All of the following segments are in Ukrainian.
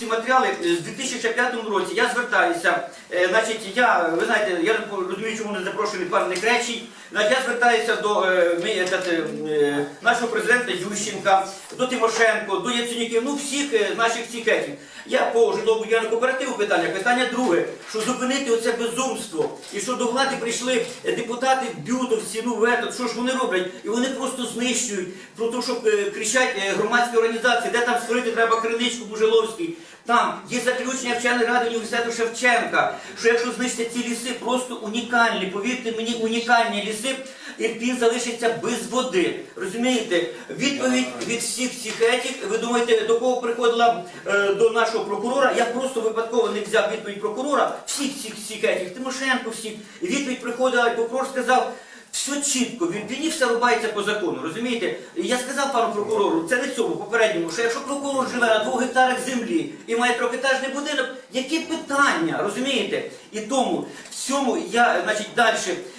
Ці матеріали е, з 2005 році я звертаюся. е, Значить, я ви знаєте, я розумію, чому не запрошений пан Некречий. Значить, я звертаюся до е, ми, е, нашого президента Ющенка, до Тимошенко, до Яценюків, ну всіх наших всіх етів. Я по житлово-будівельному кооперативу питання. Питання друге, що зупинити оце безумство. І що до влади прийшли депутати бютовці, ну вето, що ж вони роблять? І вони просто знищують про те, що кричать громадські організації, де там створити треба криничку Бужеловський. Там є заключення вченої ради університету Шевченка, що якщо знищити ці ліси, просто унікальні, повірте мені, унікальні ліси, Ірпінь залишиться без води. Розумієте? Відповідь від всіх цих етік, ви думаєте, до кого приходила е, до нашого прокурора? Я просто випадково не взяв відповідь прокурора, всіх цих всіх Тимошенко всіх. Відповідь приходила, і прокурор сказав. Все чітко, він Ірпіні все рубається по закону, розумієте? Я сказав пану прокурору, це не цьому попередньому, що якщо прокурор живе на двох гектарах землі і має трьохетажний будинок, які питання, розумієте? І тому в цьому я, значить, далі,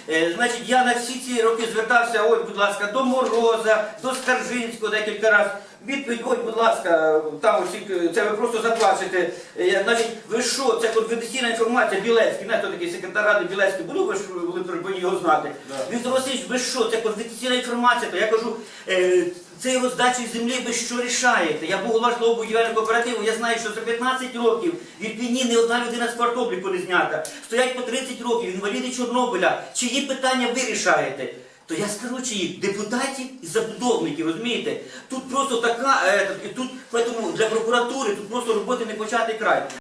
е, значить, я на всі ці роки звертався, ой, будь ласка, до Мороза, до Скаржинського декілька разів. Відповідь, ой, будь ласка, там усі, це ви просто заплачете. Е, Значить, ви що, це конфіденційна інформація, Білецький, знаєте, хто такий секретар ради Білецький, буду ви ж ви повинні його знати. Віктор Васильович, ви що, це конфіденційна інформація, то я кажу, е, це роздачі землі, ви що рішаєте? Я був голова житлово-будівельного кооперативу, я знаю, що за 15 років в Ірпіні не одна людина з квартобліку не знята. Стоять по 30 років, інваліди Чорнобиля. Чиї питання ви рішаєте? То я скажу, чи їх депутатів і забудовників, розумієте? Тут просто така, е, тут поэтому для прокуратури тут просто роботи не почати край.